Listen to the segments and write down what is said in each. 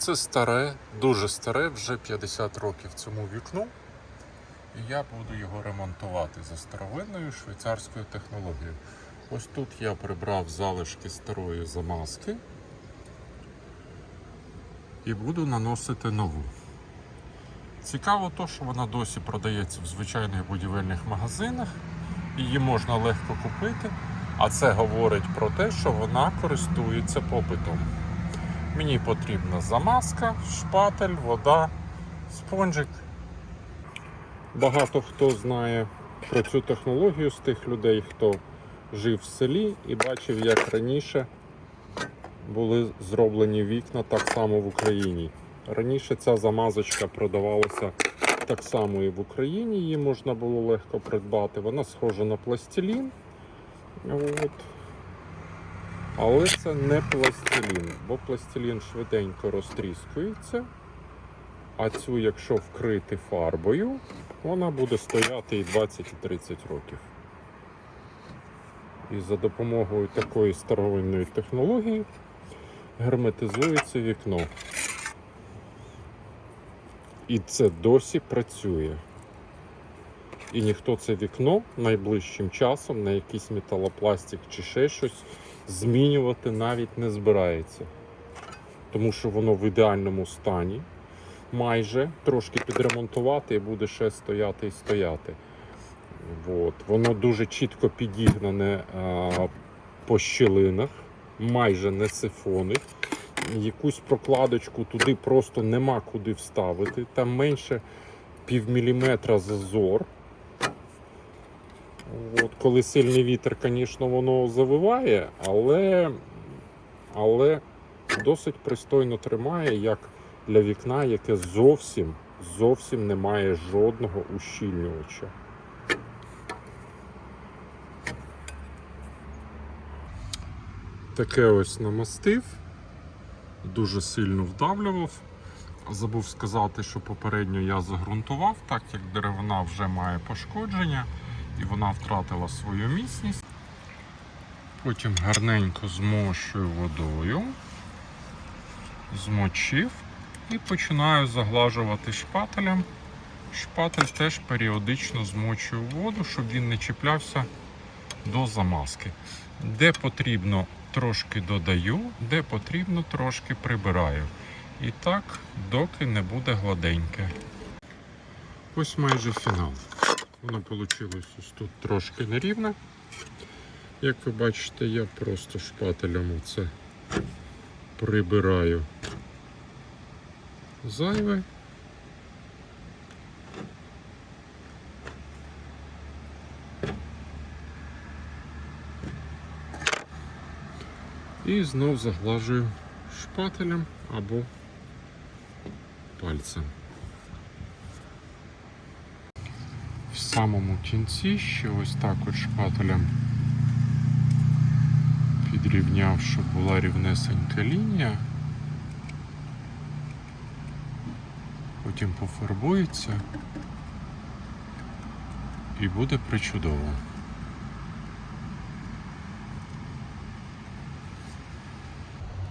Це старе, дуже старе, вже 50 років цьому вікну. І я буду його ремонтувати за старовинною швейцарською технологією. Ось тут я прибрав залишки старої замазки і буду наносити нову. Цікаво то, що вона досі продається в звичайних будівельних магазинах, її можна легко купити, а це говорить про те, що вона користується попитом. Мені потрібна замазка, шпатель, вода, спонжик. Багато хто знає про цю технологію з тих людей, хто жив в селі і бачив, як раніше були зроблені вікна так само в Україні. Раніше ця замазочка продавалася так само і в Україні, її можна було легко придбати. Вона схожа на пластилін. От. Але це не пластилін, бо пластилін швиденько розтріскується. А цю, якщо вкрити фарбою, вона буде стояти і 20 і 30 років. І за допомогою такої старовинної технології герметизується вікно. І це досі працює. І ніхто це вікно найближчим часом на якийсь металопластик чи ще щось змінювати навіть не збирається. Тому що воно в ідеальному стані. Майже трошки підремонтувати і буде ще стояти і стояти. От. Воно дуже чітко підігнане а, по щілинах, майже не сифонить. Якусь прокладочку туди просто нема куди вставити. Там менше півміліметра зазор. От, коли сильний вітер, звісно, воно завиває, але, але досить пристойно тримає, як для вікна, яке зовсім зовсім не має жодного ущільнювача. Таке ось намастив, дуже сильно вдавлював. Забув сказати, що попередньо я загрунтував, так як деревина вже має пошкодження і вона втратила свою міцність. Потім гарненько змощую водою, змочив і починаю заглажувати шпателем. Шпатель теж періодично змочую воду, щоб він не чіплявся до замазки. Де потрібно, трошки додаю, де потрібно, трошки прибираю. І так, доки не буде гладеньке. Ось майже фінал. Воно вийшло ось тут трошки нерівне. Як ви бачите, я просто шпателем це прибираю зайве. І знов заглажую шпателем або пальцем. Самому кінці ще ось так от шпателем підрівняв, щоб була рівнесенька лінія. Потім пофарбується і буде причудово.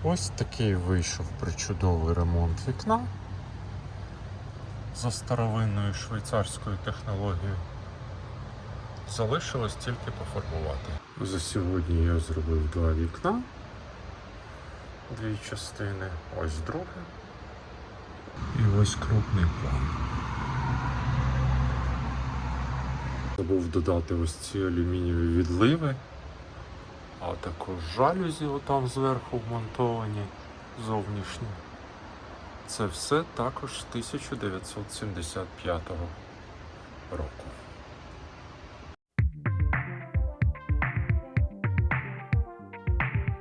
Ось такий вийшов причудовий ремонт вікна за старовинною швейцарською технологією. Залишилось тільки пофарбувати. За сьогодні я зробив два вікна, дві частини, ось друге. І ось крупний план. Забув додати ось ці алюмінієві відливи, а також жалюзі отам зверху вмонтовані зовнішні. Це все також з 1975 року.